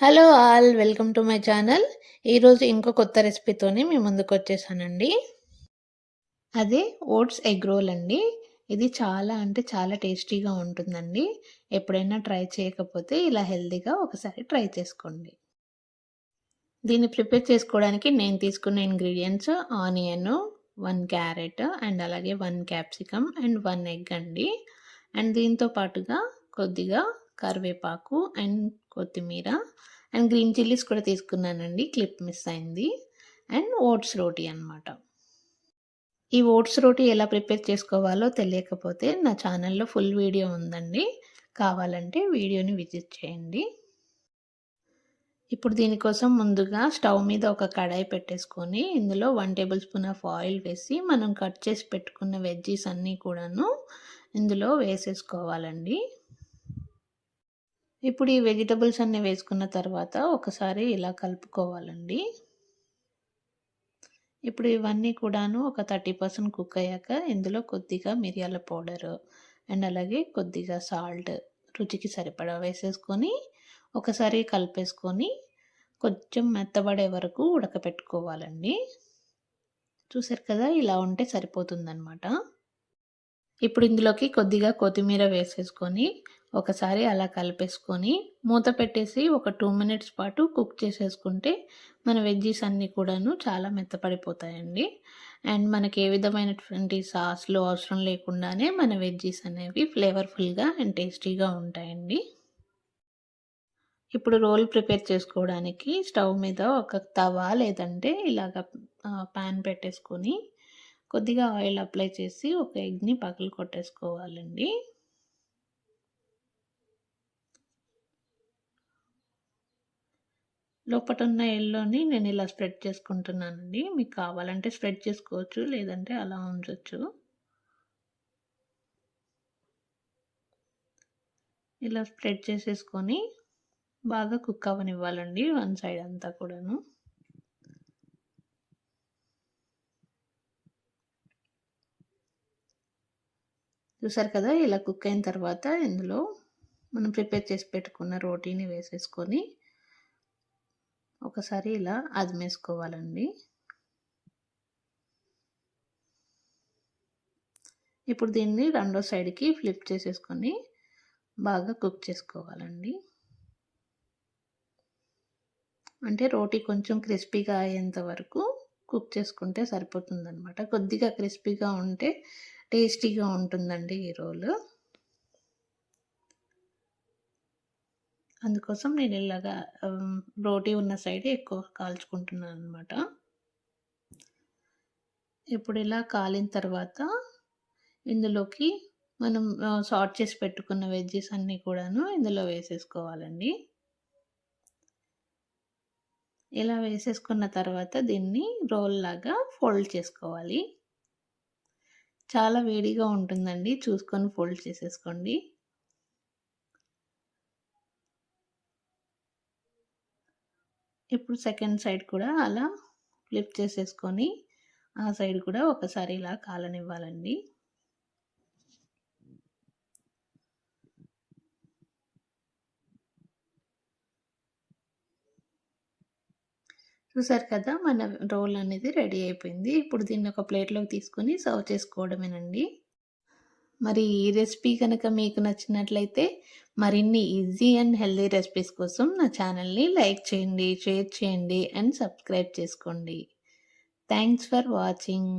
Hello all welcome to my channel ఈరోజు ఇంకో కొత్త రెసిపీతోనే మీ ముందుకు వచ్చేసానండి. అదే ఓట్స్ ఎగ్ రోల్ అండి. ఇది చాలా అంటే చాలా టేస్టీగా ఉంటుందండి. ఎప్పుడైనా ట్రై చేయకపోతే ఇలా హెల్తీగా ఒకసారి ట్రై చేసుకోండి. దీన్ని ప్రిపేర్ చేసుకోవడానికి నేను తీసుకున్న ingredients onion one carrot and అలాగే one capsicum and one egg అండి. అండ్ దీంతో పాటుగా కొద్దిగా కరివేపాకు అండ్ కొత్తిమీర అండ్ గ్రీన్ చిల్లీస్ కూడా తీసుకున్నానండి. క్లిప్ మిస్ అయింది. అండ్ ఓట్స్ రోటీ అనమాట ఈ ఓట్స్ రోటీ ఎలా ప్రిపేర్ చేసుకోవాలో తెలియకపోతే నా ఛానల్లో ఫుల్ వీడియో ఉందండి. కావాలంటే వీడియోని విజిట్ చేయండి. ఇప్పుడు దీనికోసం ముందుగా స్టవ్ మీద ఒక కడాయి పెట్టేసుకొని ఇందులో one tablespoon of oil వేసి మనం కట్ చేసి పెట్టుకున్న వెజ్జీస్ అన్నీ కూడాను ఇందులో వేసేసుకోవాలండి. ఇప్పుడు ఈ వెజిటబుల్స్ అన్నీ వేసుకున్న తర్వాత ఒకసారి ఇలా కలుపుకోవాలండి. ఇప్పుడు ఇవన్నీ కూడాను ఒక థర్టీ పర్సెంట్ కుక్ అయ్యాక ఇందులో కొద్దిగా మిరియాల పౌడర్ అండ్ అలాగే కొద్దిగా సాల్ట్ రుచికి సరిపడా వేసేసుకొని ఒకసారి కలిపేసుకొని కొంచెం మెత్తబడే వరకు ఉడకపెట్టుకోవాలండి. చూసారు కదా ఇలా ఉంటే సరిపోతుందన్నమాట. ఇప్పుడు ఇందులోకి కొద్దిగా కొత్తిమీర వేసేసుకొని ఒకసారి అలా కలిపేసుకొని మూత పెట్టేసి ఒక టూ మినిట్స్ పాటు కుక్ చేసేసుకుంటే మన వెజ్జీస్ అన్నీ కూడాను చాలా మెత్తపడిపోతాయండి. అండ్ మనకి ఏ విధమైనటువంటి సాస్లు అవసరం లేకుండానే మన వెజ్జీస్ అనేవి ఫ్లేవర్ఫుల్గా అండ్ టేస్టీగా ఉంటాయండి. ఇప్పుడు రోల్ ప్రిపేర్ చేసుకోవడానికి స్టవ్ మీద ఒక తవా లేదంటే ఇలాగ ప్యాన్ పెట్టేసుకొని కొద్దిగా ఆయిల్ అప్లై చేసి ఒక ఎగ్ని పగలు కొట్టేసుకోవాలండి. లోపల ఉన్న ఎల్లోని నేను ఇలా స్ప్రెడ్ చేసుకుంటున్నానండి. మీకు కావాలంటే స్ప్రెడ్ చేసుకోవచ్చు లేదంటే అలా ఉంచవచ్చు ఇలా స్ప్రెడ్ చేసేసుకొని బాగా కుక్ అవ్వనివ్వాలండి వన్ సైడ్ అంతా కూడాను. చూసారు కదా ఇలా కుక్ అయిన తర్వాత ఇందులో మనం ప్రిపేర్ చేసి పెట్టుకున్న రోటీని వేసేసుకొని ఒకసారి ఇలా అదిమేసుకోవాలండి. ఇప్పుడు దీన్ని రెండో సైడ్కి ఫ్లిప్ చేసేసుకొని బాగా కుక్ చేసుకోవాలండి. అంటే రోటీ కొంచెం క్రిస్పీగా అయ్యేంత వరకు కుక్ చేసుకుంటే సరిపోతుందనమాట కొద్దిగా క్రిస్పీగా ఉంటే టేస్టీగా ఉంటుందండి ఈ రోలు. అందుకోసం నేను ఇలాగా రోటీ ఉన్న సైడ్ ఎక్కువ కాల్చుకుంటున్నాను అనమాట ఇప్పుడు ఇలా కాలిన తర్వాత ఇందులోకి మనం సార్ట్ చేసి పెట్టుకున్న వెజ్జెస్ అన్నీ కూడాను ఇందులో వేసేసుకోవాలండి. ఇలా వేసేసుకున్న తర్వాత దీన్ని రోల్ లాగా ఫోల్డ్ చేసుకోవాలి. చాలా వేడిగా ఉంటుందండి. చూసుకొని ఫోల్డ్ చేసేసుకోండి. ఇప్పుడు సెకండ్ సైడ్ కూడా అలా ఫ్లిప్ చేసేసుకొని ఆ సైడ్ కూడా ఒకసారి ఇలా కాలనివ్వాలండి. చూసారు కదా మన రోల్ అనేది రెడీ అయిపోయింది. ఇప్పుడు దీన్ని ఒక ప్లేట్లోకి తీసుకొని సర్వ్ చేసుకోవడమేనండి. మరి ఈ రెసిపీ కనుక మీకు నచ్చినట్లయితే మరిన్ని ఈజీ అండ్ హెల్దీ రెసిపీస్ కోసం నా ఛానల్ని లైక్ చేయండి షేర్ చేయండి అండ్ సబ్స్క్రైబ్ చేసుకోండి. Thanks for watching.